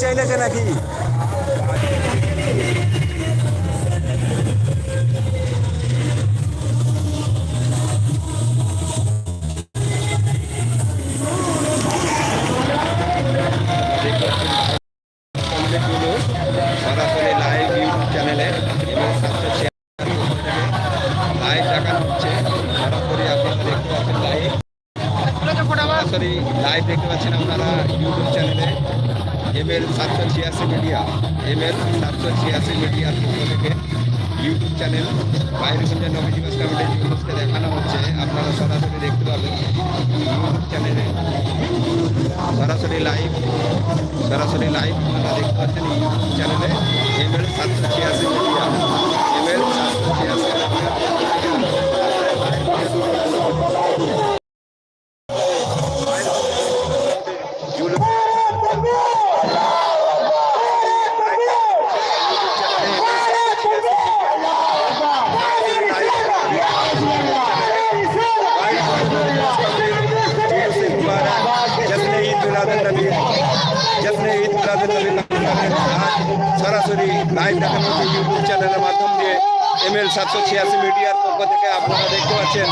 চাইনাকে নাকি? সরাসরি live YouTube চ্যানেলে এবং সাতশো লাইভ দেখানো হচ্ছে সরাসরি আপনারা দেখতে পাচ্ছেন লাইভ সরাসরি লাইভ দেখতে পাচ্ছেন আপনারা ইউটিউব চ্যানেলে এম এল সাতশো ছিয়াশি মিডিয়া এম এল সাতশো ছিয়াশি মিডিয়ার পক্ষ থেকে ইউটিউব চ্যানেল বাইরগঞ্জের নবী দিবস কমিটির নিউজকে দেখানো হচ্ছে আপনারা সরাসরি দেখতে পাবেন ইউটিউব চ্যানেলে সরাসরি লাইভ সরাসরি লাইভ আপনারা দেখতে পাচ্ছেন ইউটিউব চ্যানেলে এম এল সাতশো ছিয়াশি মিডিয়া এম এল সাতশো ছিয়াশি সরাসরি লাইভ দেখানো ইউটিউব চ্যানেলের মাধ্যম দিয়ে এম এল সাতশো ছিয়াশি মিডিয়ার পক্ষ থেকে আপনারা দেখতে পাচ্ছেন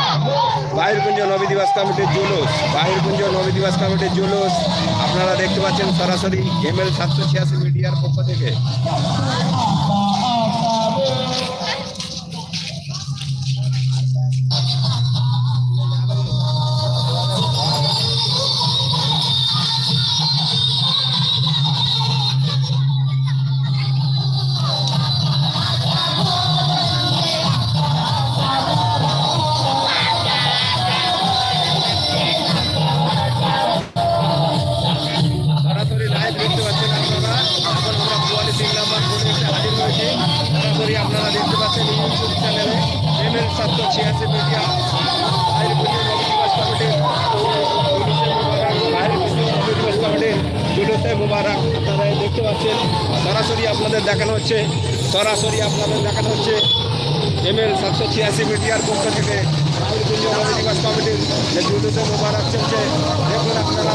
বাহিরপুঞ্জ নবী দিবাস কমিটির জুলুস। বাহিরপুঞ্জ নবী দিবাস কমিটির জুলুস। আপনারা দেখতে পাচ্ছেন সরাসরি এম এল সাতশো ছিয়াশি মিডিয়ার পক্ষ থেকে। সরাসরি আপনারা দেখতে পাচ্ছেন ইউটিউব এম এল সাতশো ছিয়াশি মিডিয়া দিবস মুবারক। আপনারা দেখতে পাচ্ছেন, সরাসরি আপনাদের দেখানো হচ্ছে, সরাসরি আপনাদের দেখানো হচ্ছে এম এল সাতশো ছিয়াশি মিডিয়ার পক্ষ থেকে বাইরে পুজো কমিটির যে জুলুসে মুবারক চলছে দেখুন আপনারা